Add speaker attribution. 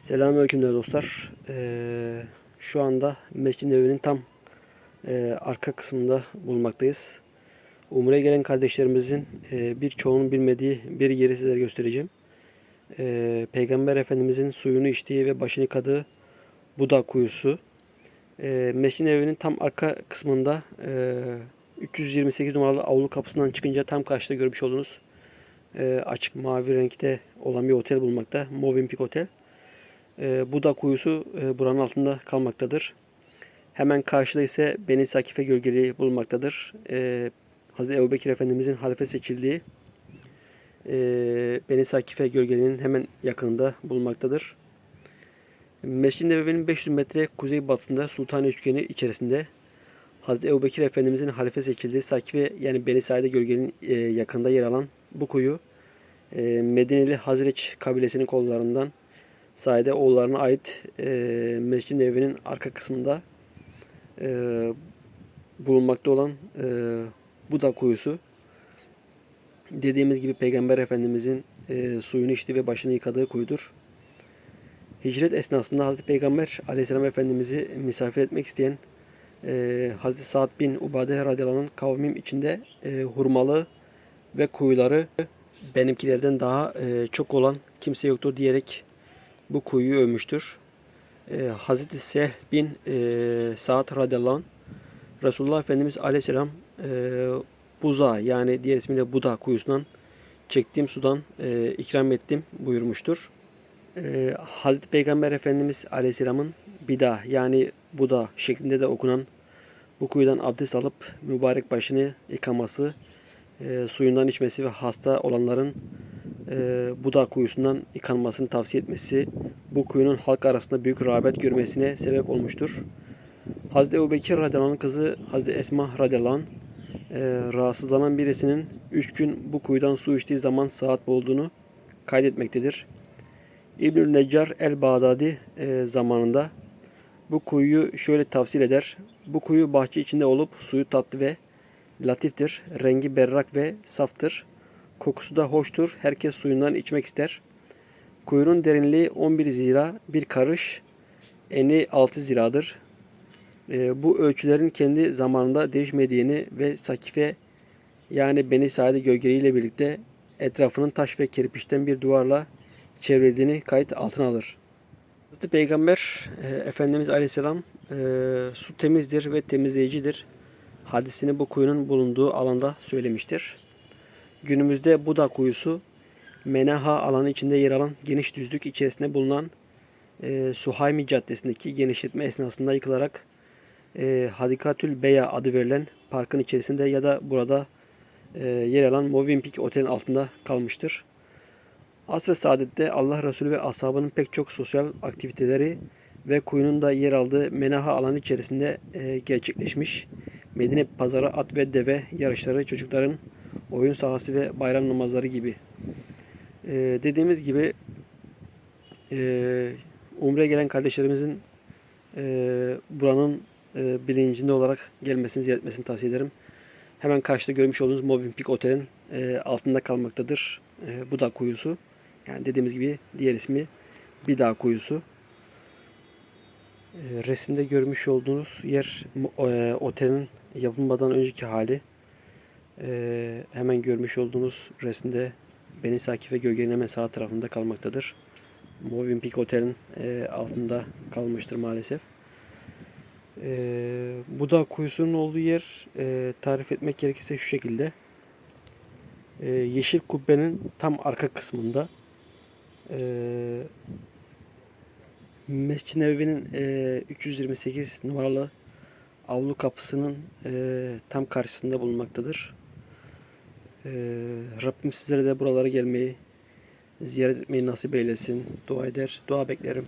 Speaker 1: Selamünaleyküm değerli dostlar. Ee, şu anda Mescid-i Nebevi'nin tam e, arka kısmında bulunmaktayız. Umre'ye gelen kardeşlerimizin e, birçoğunun bilmediği bir yeri sizlere göstereceğim. Ee, Peygamber Efendimizin suyunu içtiği ve başını yıkadığı Buda kuyusu. Ee, Mescid-i Nebevi'nin tam arka kısmında e, 328 numaralı avlu kapısından çıkınca tam karşıda görmüş olduğunuz e, açık mavi renkte olan bir otel bulunmakta. Movenpick Otel. E, Buda kuyusu buranın altında kalmaktadır. Hemen karşıda ise Beni Sakife gölgeliği bulunmaktadır. E, Hazreti Ebubekir Efendimizin halife seçildiği e, Beni Sakife gölgeliğinin hemen yakınında bulunmaktadır. Mescid-i Nebevi'nin 500 metre kuzey batısında Sultani Üçgeni içerisinde Hazreti Ebubekir Efendimizin halife seçildiği Sakife yani Beni Saide gölgenin e, yakında yer alan bu kuyu e, Medineli Hazreç kabilesinin kollarından Saide oğullarına ait e, Mescid-i Nebevi'nin arka kısmında e, bulunmakta olan e, Buda kuyusu. Dediğimiz gibi Peygamber Efendimizin e, suyunu içtiği ve başını yıkadığı kuyudur. Hicret esnasında Hazreti Peygamber Aleyhisselam Efendimiz'i misafir etmek isteyen e, Hazreti Sa'd bin Ubade radıyallahu kavmim içinde e, hurmalı ve kuyuları benimkilerden daha e, çok olan kimse yoktur diyerek bu kuyuyu övmüştür. E, Hazreti Sehl bin e, Sa'd radıyallahu Resulullah Efendimiz aleyhisselam e, buza yani diğer ismiyle Buda kuyusundan çektiğim sudan e, ikram ettim buyurmuştur. E, Hazreti Peygamber Efendimiz aleyhisselamın bida yani Buda şeklinde de okunan bu kuyudan abdest alıp mübarek başını yıkaması, e, suyundan içmesi ve hasta olanların e, Buda kuyusundan yıkanmasını tavsiye etmesi bu kuyunun halk arasında büyük rağbet görmesine sebep olmuştur. Hazreti Ebubekir radıyallahu anh kızı Hazreti Esma radıyallahu e, rahatsızlanan birisinin 3 gün bu kuyudan su içtiği zaman saat olduğunu kaydetmektedir. İbnül Neccar el-Bağdadi e, zamanında bu kuyuyu şöyle tavsiye eder. Bu kuyu bahçe içinde olup suyu tatlı ve latiftir. Rengi berrak ve saftır. Kokusu da hoştur. Herkes suyundan içmek ister. Kuyunun derinliği 11 zira bir karış. Eni 6 ziradır. E, bu ölçülerin kendi zamanında değişmediğini ve Sakife yani Beni Saide gölgeleriyle birlikte etrafının taş ve kirpiçten bir duvarla çevrildiğini kayıt altına alır. Hazreti Peygamber e, Efendimiz Aleyhisselam e, su temizdir ve temizleyicidir. Hadisini bu kuyunun bulunduğu alanda söylemiştir. Günümüzde Buda kuyusu Menaha alanı içinde yer alan geniş düzlük içerisinde bulunan e, Suhaymi Caddesi'ndeki genişletme esnasında yıkılarak e, Hadikatül Beya adı verilen parkın içerisinde ya da burada e, yer alan Movenpick Otel'in altında kalmıştır. Asr-ı Saadet'te Allah Resulü ve ashabının pek çok sosyal aktiviteleri ve kuyunun da yer aldığı menaha alanı içerisinde e, gerçekleşmiş. Medine pazarı at ve deve yarışları, çocukların oyun sahası ve bayram namazları gibi. E, dediğimiz gibi e, Umre'ye gelen kardeşlerimizin e, buranın e, bilincinde olarak gelmesini, ziyaret etmesini tavsiye ederim. Hemen karşıda görmüş olduğunuz Movenpick Otel'in e, altında kalmaktadır. E, Buda kuyusu. Yani dediğimiz gibi diğer ismi Bida kuyusu. E, resimde görmüş olduğunuz yer e, otelin yapılmadan önceki hali. E, hemen görmüş olduğunuz resimde Beni Sakife gölgenin hemen sağ tarafında kalmaktadır. Movenpick Otel'in e, altında kalmıştır maalesef. E, Buda kuyusunun olduğu yer e, tarif etmek gerekirse şu şekilde. E, yeşil kubbenin tam arka kısmında e, Mescid-i Nebevi'nin e, 328 numaralı avlu kapısının e, tam karşısında bulunmaktadır. E, Rabbim sizlere de buralara gelmeyi, ziyaret etmeyi nasip eylesin. Dua eder, dua beklerim.